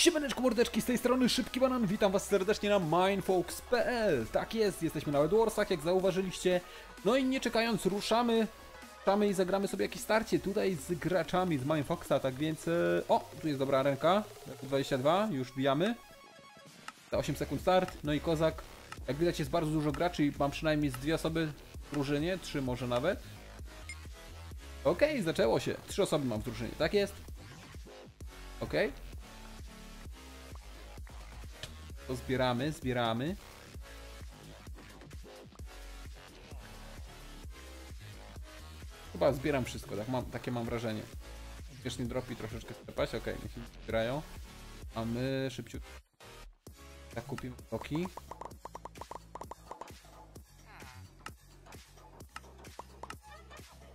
Siemaneczko mordeczki, z tej strony Szybki Banan, witam was serdecznie na mindfolks.pl Tak jest, jesteśmy na Edwarsach, jak zauważyliście. No i nie czekając, ruszamy. Ruszamy i zagramy sobie jakieś starcie tutaj z graczami z Mindfoxa, tak więc... e, O, tu jest dobra ręka, 22, już bijamy Za 8 sekund start, no i Kozak. Jak widać jest bardzo dużo graczy i mam przynajmniej z dwie osoby w drużynie, trzy może nawet. Okej, zaczęło się, trzy osoby mam w drużynie, tak jest. Okej To zbieramy, zbieramy. Chyba zbieram wszystko, tak mam, takie mam wrażenie. Śmiesznie dropi troszeczkę sklepać, okej, niech się zbierają. A my szybciutko. Tak kupimy bloki.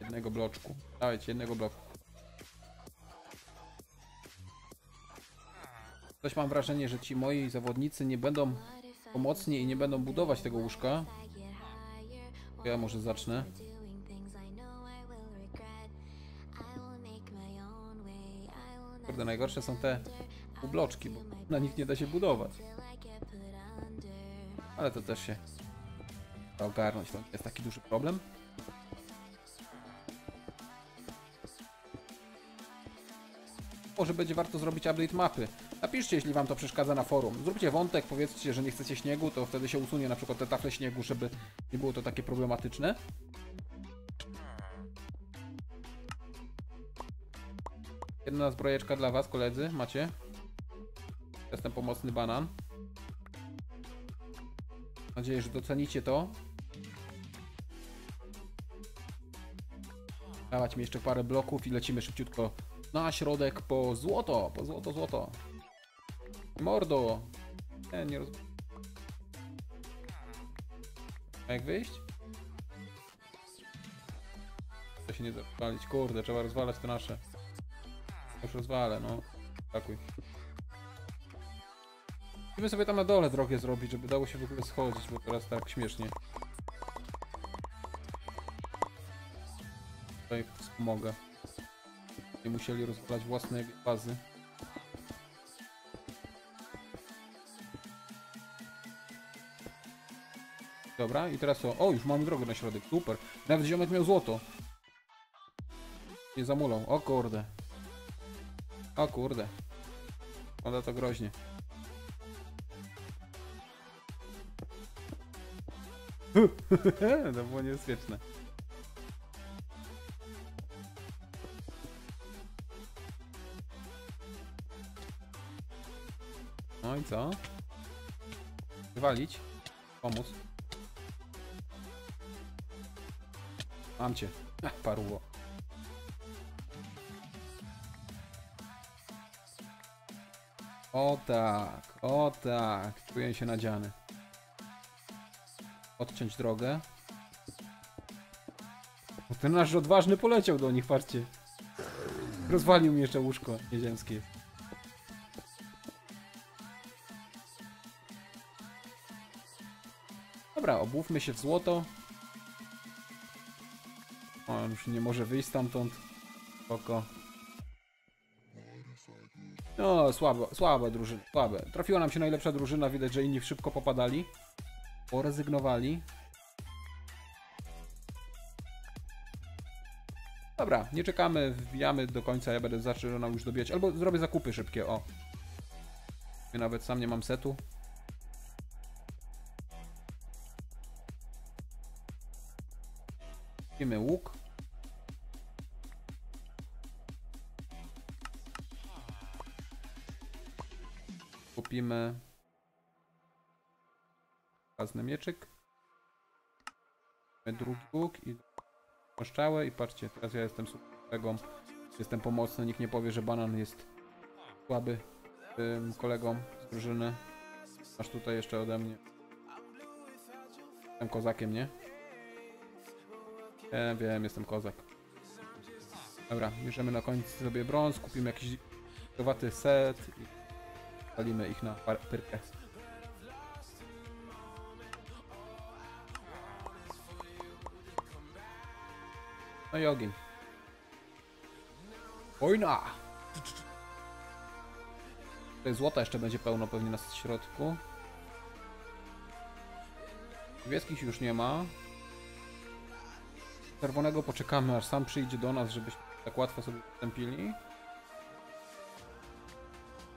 Jednego bloczku. Dawajcie, jednego bloku. Coś mam wrażenie, że ci moi zawodnicy nie będą pomocni i nie będą budować tego łóżka. Ja może zacznę. Kurde, najgorsze są te bloczki, bo na nich nie da się budować. Ale to też się da ogarnąć, to jest taki duży problem. Może będzie warto zrobić update mapy. Napiszcie, jeśli wam to przeszkadza na forum. Zróbcie wątek, powiedzcie, że nie chcecie śniegu, to wtedy się usunie na przykład te tafle śniegu, żeby nie było to takie problematyczne. Jedna zbrojeczka dla was, koledzy, macie. Jestem pomocny banan. Mam nadzieję, że docenicie to. Dawać mi jeszcze parę bloków i lecimy szybciutko na środek po złoto, po złoto, złoto. Mordo! Nie, nie roz... A jak wyjść? To się nie da rozwalić. Kurde, trzeba rozwalać to nasze. Już rozwalę, no. Atakuj. Musimy sobie tam na dole drogę zrobić, żeby dało się w ogóle schodzić, bo teraz tak śmiesznie. Tutaj wspomogę. Nie musieli rozwalać własnej bazy. Dobra, i teraz to. O, już mamy drogę na środek, super. Nawet ziomek miał złoto. Nie zamulą. O kurde. O kurde. Wygląda to groźnie. to było niebezpieczne. No i co? Wywalić? Pomóc? Mam cię. Ach, paruło. O tak, o tak. Czuję się nadziany. Odciąć drogę. Ten nasz odważny poleciał do nich, patrzcie. Rozwalił mi jeszcze łóżko nieziemskie. Dobra, obłówmy się w złoto. O, on już nie może wyjść stamtąd. Spoko. No, słabo, słabe drużyny, słabe. Trafiła nam się najlepsza drużyna, widać, że inni szybko popadali. Porezygnowali. Dobra, nie czekamy, wbijamy do końca, ja będę zaczynał już dobijać. Albo zrobię zakupy szybkie, o. Ja nawet sam nie mam setu. Kupimy łuk. Kupimy Razny mieczyk. Drugi łuk i paszczałę i patrzcie, teraz ja jestem kolegą, jestem pomocny, nikt nie powie, że banan jest słaby tym z drużyny. Masz tutaj jeszcze ode mnie. Jestem kozakiem, nie? Wiem, wiem, jestem kozak. Dobra, bierzemy na końcu sobie brąz, kupimy jakiś gotowaty set i palimy ich na pyrkę. No i ogień. Wojna! Tutaj złota jeszcze będzie pełno pewnie na środku. Niebieskich już nie ma. Czerwonego poczekamy aż sam przyjdzie do nas, żebyśmy tak łatwo sobie wstąpili.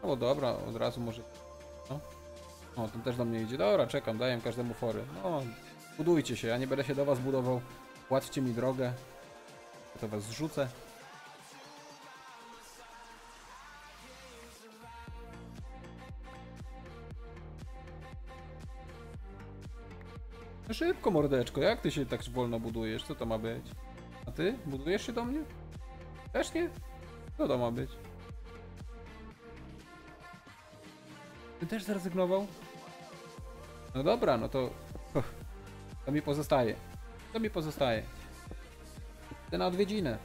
No dobra, od razu może... No. O, ten też do mnie idzie. Dobra, czekam, daję każdemu fory. No, budujcie się, ja nie będę się do was budował. Płaccie mi drogę. Ja to was zrzucę. Szybko, mordeczko, jak ty się tak wolno budujesz? Co to ma być? A ty? Budujesz się do mnie? Też nie? Co to ma być? Ty też zrezygnował? No dobra, no to... To mi pozostaje. To mi pozostaje. Idę na odwiedzinę.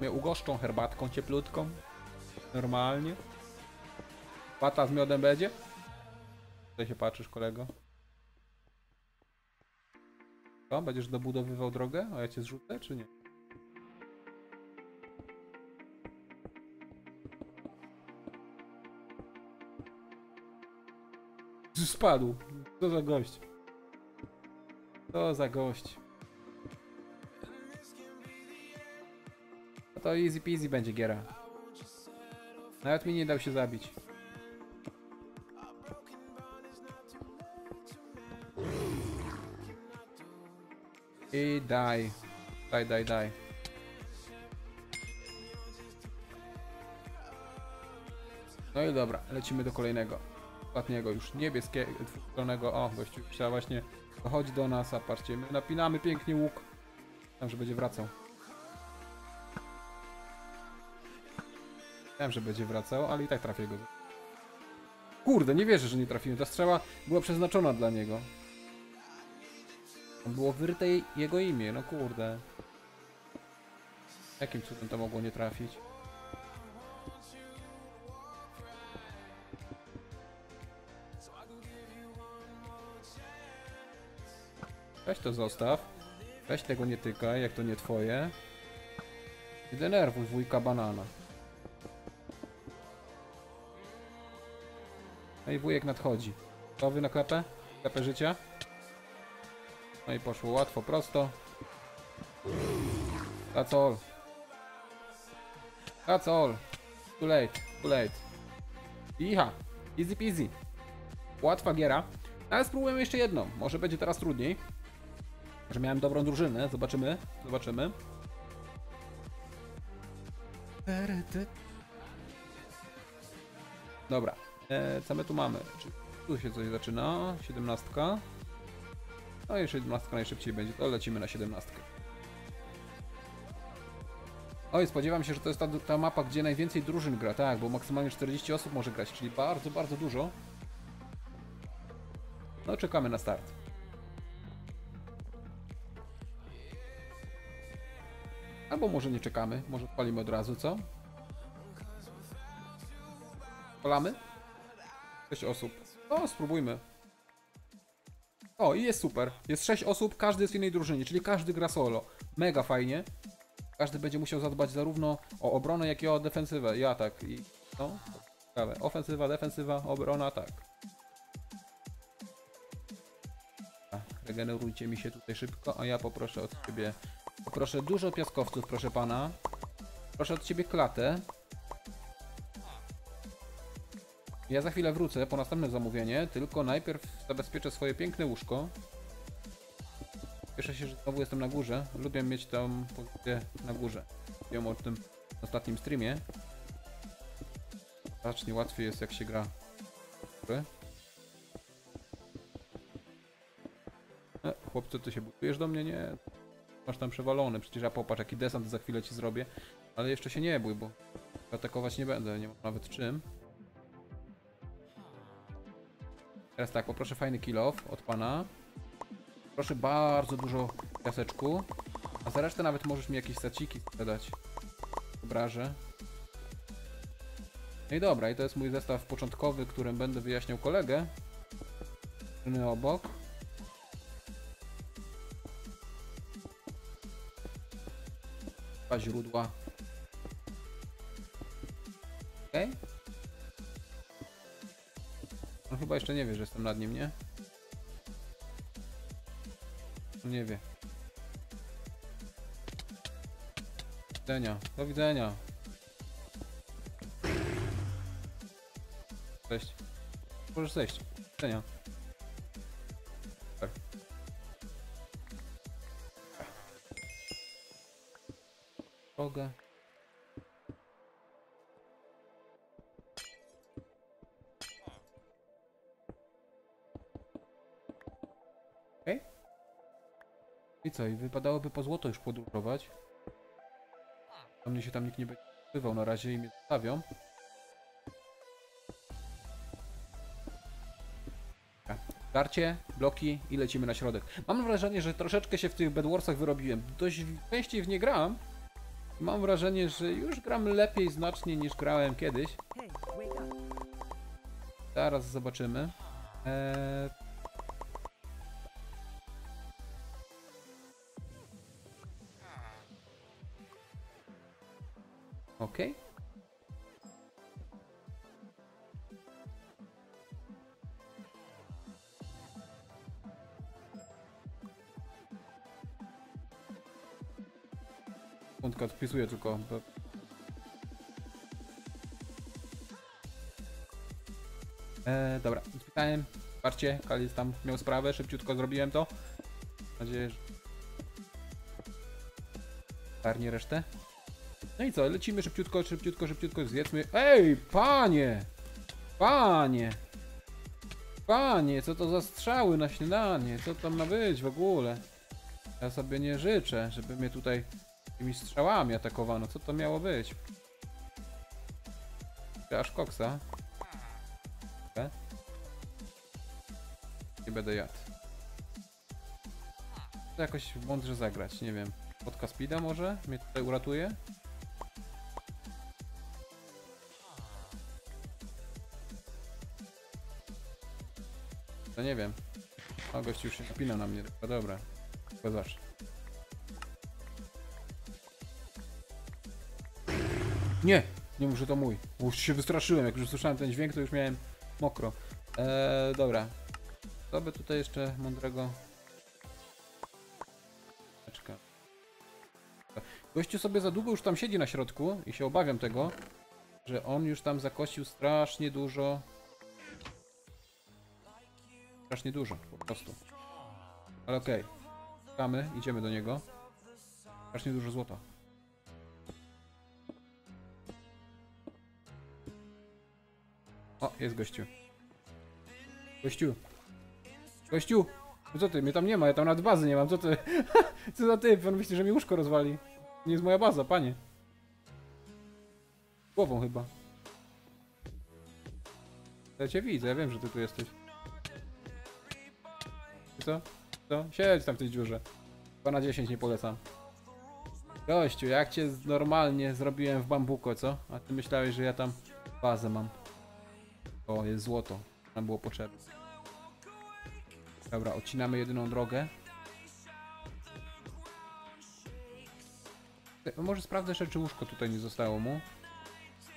Mnie ugoszczą herbatką cieplutką. Normalnie. Pata z miodem będzie? Tutaj się patrzysz, kolego. Co? Będziesz dobudowywał drogę? A ja cię zrzucę, czy nie? Spadł. Co za gość. Co za gość. No to easy peasy będzie giera. Nawet mi nie dał się zabić. I daj. Daj, daj, daj. No i dobra, lecimy do kolejnego. Ostatniego już niebieskiego, dwustronnego. O, gościu chciał właśnie dochodzi do nas, a patrzcie, my napinamy pięknie łuk. Tam, że będzie wracał. Wiem, że będzie wracał, ale i tak trafię go. Kurde, nie wierzę, że nie trafiłem. Ta strzała była przeznaczona dla niego. Było wyryte jego imię, no kurde. Jakim cudem to mogło nie trafić? Weź to zostaw. Weź tego nie tykaj, jak to nie twoje. Nie denerwuj wujka banana. No i wujek nadchodzi. Gotowy na klepę? Klepę życia? No i poszło łatwo, prosto. That's all. That's all. Too late, too late. Iha, easy peasy. Łatwa giera. Ale spróbujemy jeszcze jedną. Może będzie teraz trudniej. Że miałem dobrą drużynę. Zobaczymy. Zobaczymy. Dobra. E, co my tu mamy? Czy tu się coś zaczyna? 17. No i 17 najszybciej będzie. To lecimy na 17. Oj, spodziewam się, że to jest ta, ta mapa, gdzie najwięcej drużyn gra, tak, bo maksymalnie 40 osób może grać, czyli bardzo, bardzo dużo. No, czekamy na start. Albo może nie czekamy, może odpalimy od razu, co? Polamy? 6 osób. No, spróbujmy. O, i jest super. Jest 6 osób, każdy w innej drużynie, czyli każdy gra solo. Mega fajnie. Każdy będzie musiał zadbać zarówno o obronę, jak i o defensywę i atak. I no, ciekawe. Ofensywa, defensywa, obrona, atak. A, regenerujcie mi się tutaj szybko, a ja poproszę od ciebie. Poproszę dużo piaskowców, proszę pana. Proszę od ciebie klatę. Ja za chwilę wrócę po następne zamówienie, tylko najpierw zabezpieczę swoje piękne łóżko. Cieszę się, że znowu jestem na górze. Lubię mieć tam pozycję na górze. Wiem o tym ostatnim streamie. Znacznie łatwiej jest jak się gra. E, chłopcy, ty się budujesz do mnie? Nie. Masz tam przewalony, przecież ja popatrz jaki desant za chwilę ci zrobię. Ale jeszcze się nie bój, bo atakować nie będę, nie mam nawet czym. Teraz tak, poproszę fajny kill off od pana. Proszę bardzo dużo piaseczku. A za resztę nawet możesz mi jakieś saciki sprzedać. Obrażę. No i dobra, i to jest mój zestaw początkowy, którym będę wyjaśniał kolegę. Drużyny obok. Dwa źródła. Okej. Okay. Chyba jeszcze nie wie, że jestem nad nim, nie? Nie wie. Do widzenia. Do widzenia. Cześć. Możesz zejść. Do widzenia. Tak. Co? I wypadałoby po złoto już podróżować. Do mnie się tam nikt nie będzie bywał na razie i mnie zostawią. Darcie, bloki i lecimy na środek. Mam wrażenie, że troszeczkę się w tych Bedwarsach wyrobiłem. Dość częściej w nie gram. Mam wrażenie, że już gram lepiej znacznie niż grałem kiedyś. Zaraz zobaczymy. Eee... Okej. Sekundkę odpisuję tylko. E, dobra, wpisałem. Patrzcie, Kalis tam miał sprawę, szybciutko zrobiłem to. Mam nadzieję, że... Tarnie resztę. No i co, lecimy szybciutko, szybciutko, szybciutko, zjedzmy. Ej, panie! Panie! Panie, co to za strzały na śniadanie? Co tam ma być w ogóle? Ja sobie nie życzę, żeby mnie tutaj tymi strzałami atakowano. Co to miało być? Aż koksa. E? Nie będę jadł. To jakoś mądrze zagrać, nie wiem. Podka speeda może? Mnie tutaj uratuje? To nie wiem. O, gościu już się napina na mnie. No dobra. Tylko zacznę. Nie! Nie że to mój. Już się wystraszyłem, jak już usłyszałem ten dźwięk, to już miałem mokro. Eee, dobra. Co by tutaj jeszcze mądrego... Czekaj. Gościu sobie za długo już tam siedzi na środku i się obawiam tego, że on już tam zakosił strasznie dużo. Strasznie dużo, po prostu. Ale okej. Czekamy, idziemy do niego. Strasznie dużo złota. O, jest gościu. Gościu. Gościu! No co ty, mnie tam nie ma, ja tam nawet bazy nie mam, co ty? co za typ, on myśli, że mi łóżko rozwali. Nie jest moja baza, panie. Głową chyba. Ja cię widzę, ja wiem, że ty tu jesteś. Co? Co? Siedź tam w tej dziurze. 2 na 10 nie polecam. Gościu, jak cię normalnie zrobiłem w bambuko, co? A ty myślałeś, że ja tam bazę mam. O, jest złoto. Nam było potrzebne. Dobra, odcinamy jedyną drogę. E, Może sprawdzę jeszcze, czy łóżko tutaj nie zostało mu.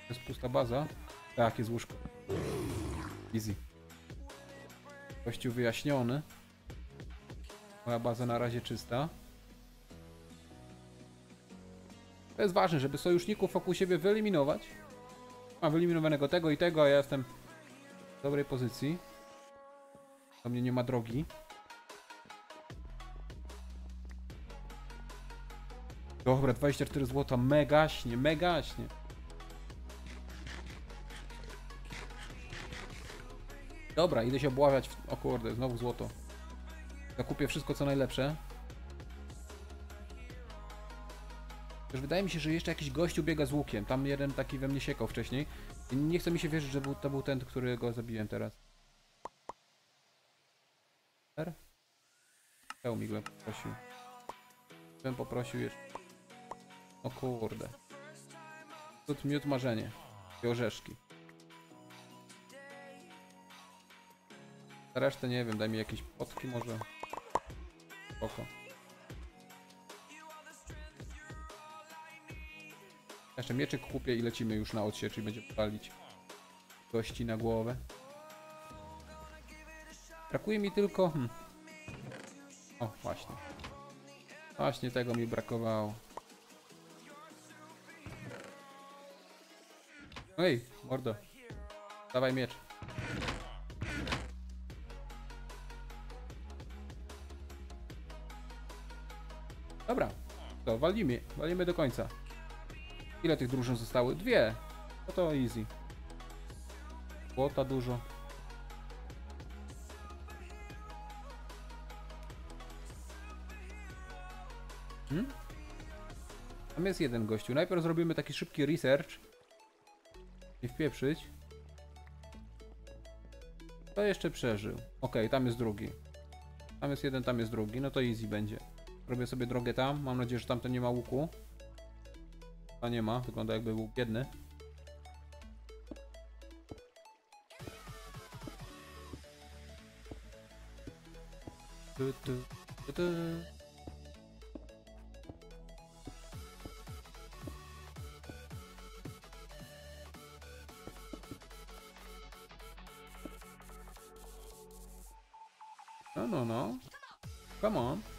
To jest pusta baza. Tak, jest łóżko. Easy. Kościół wyjaśniony. Moja baza na razie czysta. To jest ważne, żeby sojuszników wokół siebie wyeliminować. Mam wyeliminowanego tego i tego, a ja jestem w dobrej pozycji. Do mnie nie ma drogi. Dobra, 24 zł, megaśnie, megaśnie. Dobra, idę się obławiać. W... O kurde, znowu złoto. Zakupię wszystko co najlepsze. Też wydaje mi się, że jeszcze jakiś gościu biega z łukiem. Tam jeden taki we mnie siekał wcześniej. I nie chce mi się wierzyć, że był, to był ten, którego zabiłem teraz. R? Czemu mi go poprosił? Bym poprosił jeszcze. O kurde. Cud, miód, marzenie. I orzeszki. Resztę nie wiem, daj mi jakieś potki może. Spoko. Jeszcze mieczyk kupię i lecimy już na odsiecz i będziemy palić gości na głowę. Brakuje mi tylko... Hmm. O, właśnie. Właśnie tego mi brakowało. Ej, mordo. Dawaj miecz. Walimy, walimy do końca. Ile tych drużyn zostały? Dwie. No to easy. Błota dużo. Hmm? Tam jest jeden gościu. Najpierw zrobimy taki szybki research. Nie wpieprzyć. To jeszcze przeżył. Okej, tam jest drugi. Tam jest jeden, tam jest drugi. No to easy będzie. Robię sobie drogę tam. Mam nadzieję, że tamten nie ma łuku. A nie ma. Wygląda jakby był biedny. No, no, no. Come on.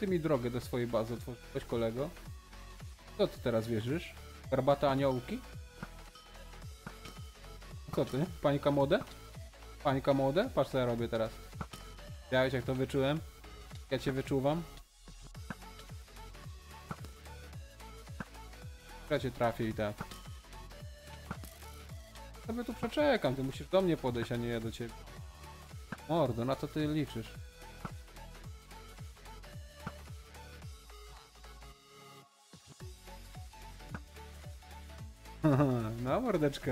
Ty mi drogę do swojej bazy otworzyłeś, kolego? Co ty teraz wierzysz? Garbata aniołki? Co ty? Pańka młode? Pańka młode? Patrz co ja robię teraz. Widziałeś jak to wyczułem? Ja cię wyczuwam. Ja cię trafię i tak. Sobie tu przeczekam, ty musisz do mnie podejść, a nie ja do ciebie. Mordo, na co ty liczysz? No, mordeczko.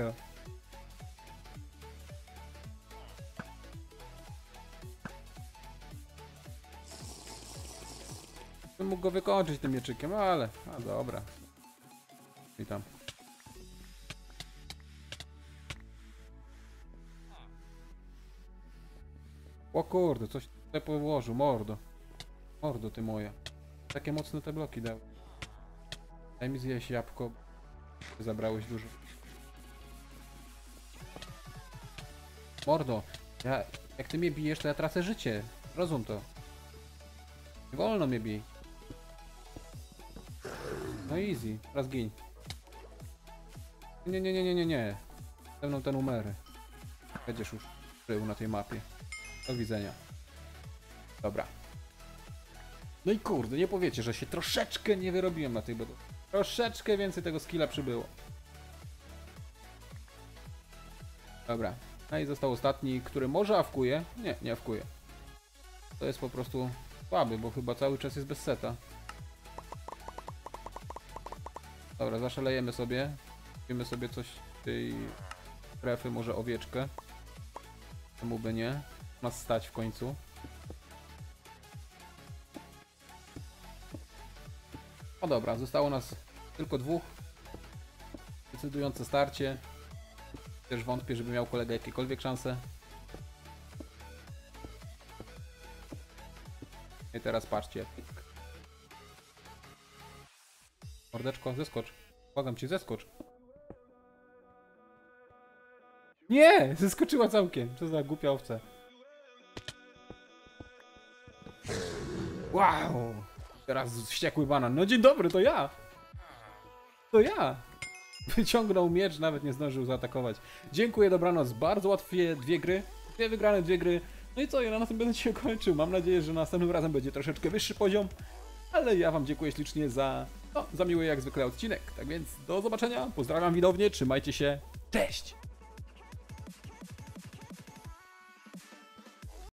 Bym mógł go wykończyć tym mieczykiem, ale... A dobra. Witam. O kurde, coś tutaj położył, mordo. Mordo ty moja. Takie mocne te bloki dały. Daj mi zjeść jabłko. Zabrałeś dużo. Mordo, ja, jak ty mnie bijesz, to ja tracę życie. Rozum to. Nie wolno mnie bij. No easy, raz gin. Nie, nie, nie, nie, nie, nie. Ze mną te numery. Będziesz już żył na tej mapie. Do widzenia. Dobra. No i kurde, nie powiecie, że się troszeczkę nie wyrobiłem na tej budowie. Troszeczkę więcej tego skilla przybyło. Dobra. No i został ostatni, który może awkuje. Nie, nie awkuje. To jest po prostu słaby, bo chyba cały czas jest bez seta. Dobra, zaszalejemy sobie. Kupimy sobie coś tej strefy, może owieczkę. Czemu by nie? Ma stać w końcu. Dobra, zostało nas tylko dwóch. Decydujące starcie. Też wątpię, żeby miał kolega jakiekolwiek szanse. I teraz patrzcie. Mordeczko, zeskocz. Błagam cię, zeskocz. Nie! Zeskoczyła całkiem. Co za głupia owca. Wow! Teraz wściekły banan. No dzień dobry, to ja! To ja! Wyciągnął miecz, nawet nie zdążył zaatakować. Dziękuję, dobranoc. Bardzo łatwie dwie gry. Dwie wygrane, dwie gry. No i co, ja na tym będę się kończył. Mam nadzieję, że następnym razem będzie troszeczkę wyższy poziom. Ale ja wam dziękuję ślicznie za, no, za miły jak zwykle odcinek. Tak więc do zobaczenia. Pozdrawiam widownię, trzymajcie się. Cześć!